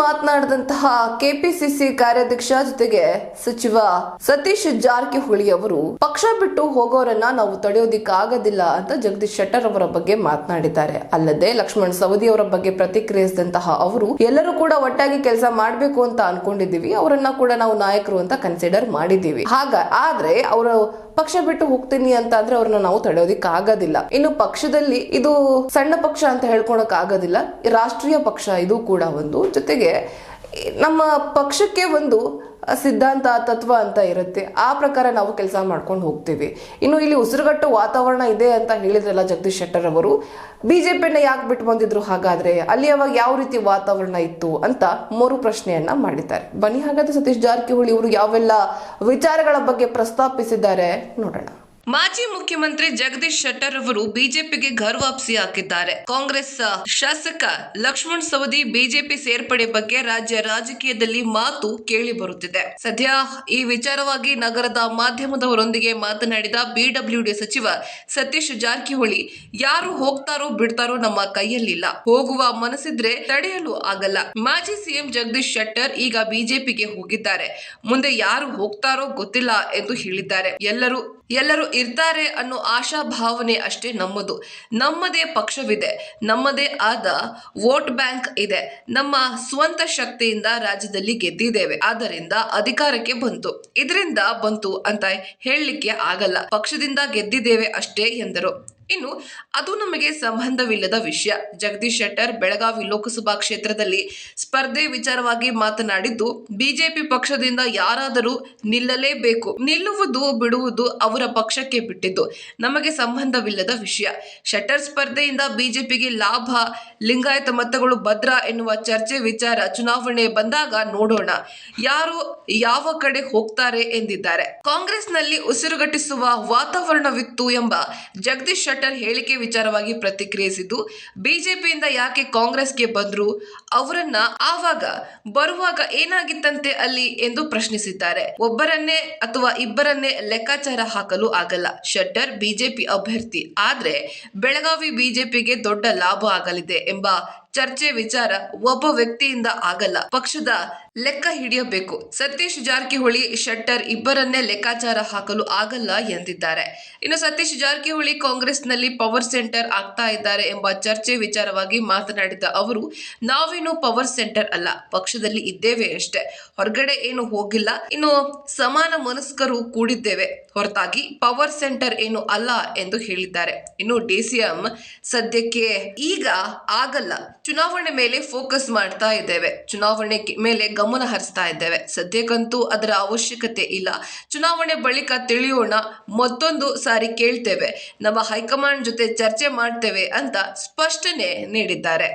ಮಾತನಾಡಿದಂತಹ KPCC ಕಾರ್ಯಾಧ್ಯಕ್ಷ ಜೊತೆಗೆ ಸಚಿವ ಸತೀಶ್ ಜಾರಕಿಹೊಳಿ ಅವರು, ಪಕ್ಷ ಬಿಟ್ಟು ಹೋಗೋರನ್ನ ನಾವು ತಡೆಯೋದಿಕ್ಕಾಗೋದಿಲ್ಲ ಅಂತ ಜಗದೀಶ್ ಶೆಟ್ಟರ್ ಅವರ ಬಗ್ಗೆ ಮಾತನಾಡಿದ್ದಾರೆ. ಅಲ್ಲದೆ ಲಕ್ಷ್ಮಣ್ ಸವದಿ ಅವರ ಬಗ್ಗೆ ಪ್ರತಿಕ್ರಿಯಿಸಿದಂತಹ ಅವರು, ಎಲ್ಲರೂ ಕೂಡ ಒಟ್ಟಾಗಿ ಕೆಲಸ ಮಾಡಬೇಕು ಅಂತ ಅನ್ಕೊಂಡಿದ್ದೀವಿ, ಅವರನ್ನ ಕೂಡ ನಾವು ನಾಯಕರು ಅಂತ ಕನ್ಸಿಡರ್ ಮಾಡಿದ್ದೀವಿ. ಹಾಗ, ಆದ್ರೆ ಅವರು ಪಕ್ಷ ಬಿಟ್ಟು ಹೋಗ್ತೀನಿ ಅಂತ ಅಂದ್ರೆ ಅವ್ರನ್ನ ನಾವು ತಡೆಯೋದಿಕ್ ಆಗೋದಿಲ್ಲ ಇನ್ನು ಪಕ್ಷದಲ್ಲಿ ಇದು ಸಣ್ಣ ಪಕ್ಷ ಅಂತ ಹೇಳ್ಕೊಳಕ್ ಆಗೋದಿಲ್ಲ ರಾಷ್ಟ್ರೀಯ ಪಕ್ಷ ಇದು ಕೂಡ ಒಂದು. ಜೊತೆಗೆ ನಮ್ಮ ಪಕ್ಷಕ್ಕೆ ಒಂದು ಸಿದ್ಧಾಂತ, ತತ್ವ ಅಂತ ಇರುತ್ತೆ. ಆ ಪ್ರಕಾರ ನಾವು ಕೆಲಸ ಮಾಡ್ಕೊಂಡು ಹೋಗ್ತೀವಿ. ಇನ್ನು ಇಲ್ಲಿ ಉಸಿರುಗಟ್ಟು ವಾತಾವರಣ ಇದೆ ಅಂತ ಹೇಳಿದ್ರಲ್ಲ ಜಗದೀಶ್ ಶೆಟ್ಟರ್ ಅವರು, ಬಿಜೆಪಿಯನ್ನ ಯಾಕೆ ಬಿಟ್ಟು ಬಂದಿದ್ರು ಹಾಗಾದ್ರೆ? ಅಲ್ಲಿ ಅವಾಗ ಯಾವ ರೀತಿ ವಾತಾವರಣ ಇತ್ತು ಅಂತ ಮೂರು ಪ್ರಶ್ನೆಯನ್ನ ಮಾಡಿದ್ದಾರೆ. ಬನ್ನಿ ಹಾಗಾದ್ರೆ ಸತೀಶ್ ಜಾರಕಿಹೊಳಿ ಅವರು ಯಾವೆಲ್ಲ ವಿಚಾರಗಳ ಬಗ್ಗೆ ಪ್ರಸ್ತಾಪಿಸಿದ್ದಾರೆ ನೋಡೋಣ. ಮಾಜಿ ಮುಖ್ಯಮಂತ್ರಿ ಜಗದೀಶ್ ಶೆಟ್ಟರ್ ಅವರು ಬಿಜೆಪಿಗೆ ಘರ್ ವಾಪಸಿ ಹಾಕಿದ್ದಾರೆ. ಕಾಂಗ್ರೆಸ್ ಶಾಸಕ ಲಕ್ಷ್ಮಣ್ ಸವದಿ ಬಿಜೆಪಿ ಸೇರ್ಪಡೆ ಬಗ್ಗೆ ರಾಜ್ಯ ರಾಜಕೀಯದಲ್ಲಿ ಮಾತು ಕೇಳಿ ಬರುತ್ತಿದೆ. ಸದ್ಯ ಈ ವಿಚಾರವಾಗಿ ನಗರದ ಮಾಧ್ಯಮದವರೊಂದಿಗೆ ಮಾತನಾಡಿದ ಬಿಡಬ್ಲ್ಯೂಡಿ ಸಚಿವ ಸತೀಶ್ ಜಾರಕಿಹೊಳಿ, ಯಾರು ಹೋಗ್ತಾರೋ ಬಿಡ್ತಾರೋ ನಮ್ಮ ಕೈಯಲ್ಲಿಲ್ಲ. ಹೋಗುವ ಮನಸ್ಸಿದ್ರೆ ತಡೆಯಲು ಆಗಲ್ಲ. ಮಾಜಿ ಸಿಎಂ ಜಗದೀಶ್ ಶೆಟ್ಟರ್ ಈಗ ಬಿಜೆಪಿಗೆ ಹೋಗಿದ್ದಾರೆ. ಮುಂದೆ ಯಾರು ಹೋಗ್ತಾರೋ ಗೊತ್ತಿಲ್ಲ ಎಂದು ಹೇಳಿದ್ದಾರೆ. ಎಲ್ಲರೂ ಎಲ್ಲರೂ ಇರ್ತಾರೆ ಅನ್ನೋ ಆಶಾ ಭಾವನೆ ಅಷ್ಟೇ ನಮ್ಮದು. ನಮ್ಮದೇ ಪಕ್ಷವಿದೆ, ನಮ್ಮದೇ ಆದ ವೋಟ್ ಬ್ಯಾಂಕ್ ಇದೆ, ನಮ್ಮ ಸ್ವಂತ ಶಕ್ತಿಯಿಂದ ರಾಜ್ಯದಲ್ಲಿ ಗೆದ್ದಿದ್ದೇವೆ. ಆದ್ದರಿಂದ ಅಧಿಕಾರಕ್ಕೆ ಬಂತು. ಇದರಿಂದ ಬಂತು ಅಂತ ಹೇಳಲಿಕ್ಕೆ ಆಗಲ್ಲ. ಪಕ್ಷದಿಂದ ಗೆದ್ದಿದ್ದೇವೆ ಅಷ್ಟೇ ಎಂದರು. ಇನ್ನು ಅದು ನಮಗೆ ಸಂಬಂಧವಿಲ್ಲದ ವಿಷಯ. ಜಗದೀಶ್ ಶೆಟ್ಟರ್ ಬೆಳಗಾವಿ ಲೋಕಸಭಾ ಕ್ಷೇತ್ರದಲ್ಲಿ ಸ್ಪರ್ಧೆ ವಿಚಾರವಾಗಿ ಮಾತನಾಡಿದ್ದು, ಬಿಜೆಪಿ ಪಕ್ಷದಿಂದ ಯಾರಾದರೂ ನಿಲ್ಲಲೇಬೇಕು. ನಿಲ್ಲುವುದು ಬಿಡುವುದು ಅವರ ಪಕ್ಷಕ್ಕೆ ಬಿಟ್ಟಿದ್ದು ನಮಗೆ ಸಂಬಂಧವಿಲ್ಲದ ವಿಷಯ. ಶೆಟ್ಟರ್ ಸ್ಪರ್ಧೆಯಿಂದ ಬಿಜೆಪಿಗೆ ಲಾಭ, ಲಿಂಗಾಯತ ಮತಗಳು ಭದ್ರ ಎನ್ನುವ ಚರ್ಚೆ ವಿಚಾರ ಚುನಾವಣೆ ಬಂದಾಗ ನೋಡೋಣ. ಯಾರು ಯಾವ ಕಡೆ ಹೋಗ್ತಾರೆ ಎಂದಿದ್ದಾರೆ. ಕಾಂಗ್ರೆಸ್ನಲ್ಲಿ ಉಸಿರುಗಟ್ಟಿಸುವ ವಾತಾವರಣವಿತ್ತು ಎಂಬ ಜಗದೀಶ್ ಶೆಟ್ಟರ್ ಹೇಳಿಕೆ ವಿಚಾರವಾಗಿ ಪ್ರತಿಕ್ರಿಯಿಸಿದ್ದು, ಬಿಜೆಪಿಯಿಂದ ಯಾಕೆ ಕಾಂಗ್ರೆಸ್ಗೆ ಬಂದ್ರು? ಅವರನ್ನ ಆವಾಗ, ಬರುವಾಗ ಏನಾಗಿತ್ತಂತೆ ಅಲ್ಲಿ ಎಂದು ಪ್ರಶ್ನಿಸಿದ್ದಾರೆ. ಒಬ್ಬರನ್ನೇ ಅಥವಾ ಇಬ್ಬರನ್ನೇ ಲೆಕ್ಕಾಚಾರ ಹಾಕಲು ಆಗಲ್ಲ. ಶೆಟ್ಟರ್ ಬಿಜೆಪಿ ಅಭ್ಯರ್ಥಿ. ಆದ್ರೆ ಬೆಳಗಾವಿ ಬಿಜೆಪಿಗೆ ದೊಡ್ಡ ಲಾಭ ಆಗಲಿದೆ ಎಂಬ ಚರ್ಚೆ ವಿಚಾರ ಒಬ್ಬ ವ್ಯಕ್ತಿಯಿಂದ ಆಗಲ್ಲ. ಪಕ್ಷದ ಲೆಕ್ಕ ಹಿಡಿಯಬೇಕು. ಸತೀಶ್ ಜಾರಕಿಹೊಳಿ, ಶೆಟ್ಟರ್ ಇಬ್ಬರನ್ನೇ ಲೆಕ್ಕಾಚಾರ ಹಾಕಲು ಆಗಲ್ಲ ಎಂದಿದ್ದಾರೆ. ಇನ್ನು ಸತೀಶ್ ಜಾರಕಿಹೊಳಿ ಕಾಂಗ್ರೆಸ್ನಲ್ಲಿ ಪವರ್ ಸೆಂಟರ್ ಆಗ್ತಾ ಇದ್ದಾರೆ ಎಂಬ ಚರ್ಚೆ ವಿಚಾರವಾಗಿ ಮಾತನಾಡಿದ ಅವರು ನಾವೇನು ಪವರ್ ಸೆಂಟರ್ ಅಲ್ಲ, ಪಕ್ಷದಲ್ಲಿ ಇದ್ದೇವೆ ಅಷ್ಟೇ. ಹೊರಗಡೆ ಏನು ಹೋಗಿಲ್ಲ, ಇನ್ನು ಸಮಾನ ಮನಸ್ಕರು ಕೂಡಿದ್ದೇವೆ. ಹೊರತಾಗಿ ಪವರ್ ಸೆಂಟರ್ ಏನು ಅಲ್ಲ ಎಂದು ಹೇಳಿದ್ದಾರೆ. ಇನ್ನು ಡಿಸಿಎಂ ಸದ್ಯಕ್ಕೆ ಈಗ ಆಗಲ್ಲ. ಚುನಾವಣೆ ಮೇಲೆ ಫೋಕಸ್ ಮಾಡ್ತಾ ಇದ್ದೇವೆ. ಚುನಾವಣೆ ಮೇಲೆ ಗಮನ ಹರಿಸ್ತಾ ಇದ್ದೇವೆ. ಸದ್ಯಕ್ಕಂತೂ ಅದರ ಅವಶ್ಯಕತೆ ಇಲ್ಲ. ಚುನಾವಣೆ ಬಳಿಕ ತಿಳಿಯೋಣ, ಮತ್ತೊಂದು ಸಾರಿ ಕೇಳ್ತೇವೆ. ನಮ್ಮ ಹೈಕಮಾಂಡ್ ಜೊತೆ ಚರ್ಚೆ ಮಾಡ್ತೇವೆ ಅಂತ ಸ್ಪಷ್ಟನೆ ನೀಡಿದ್ದಾರೆ.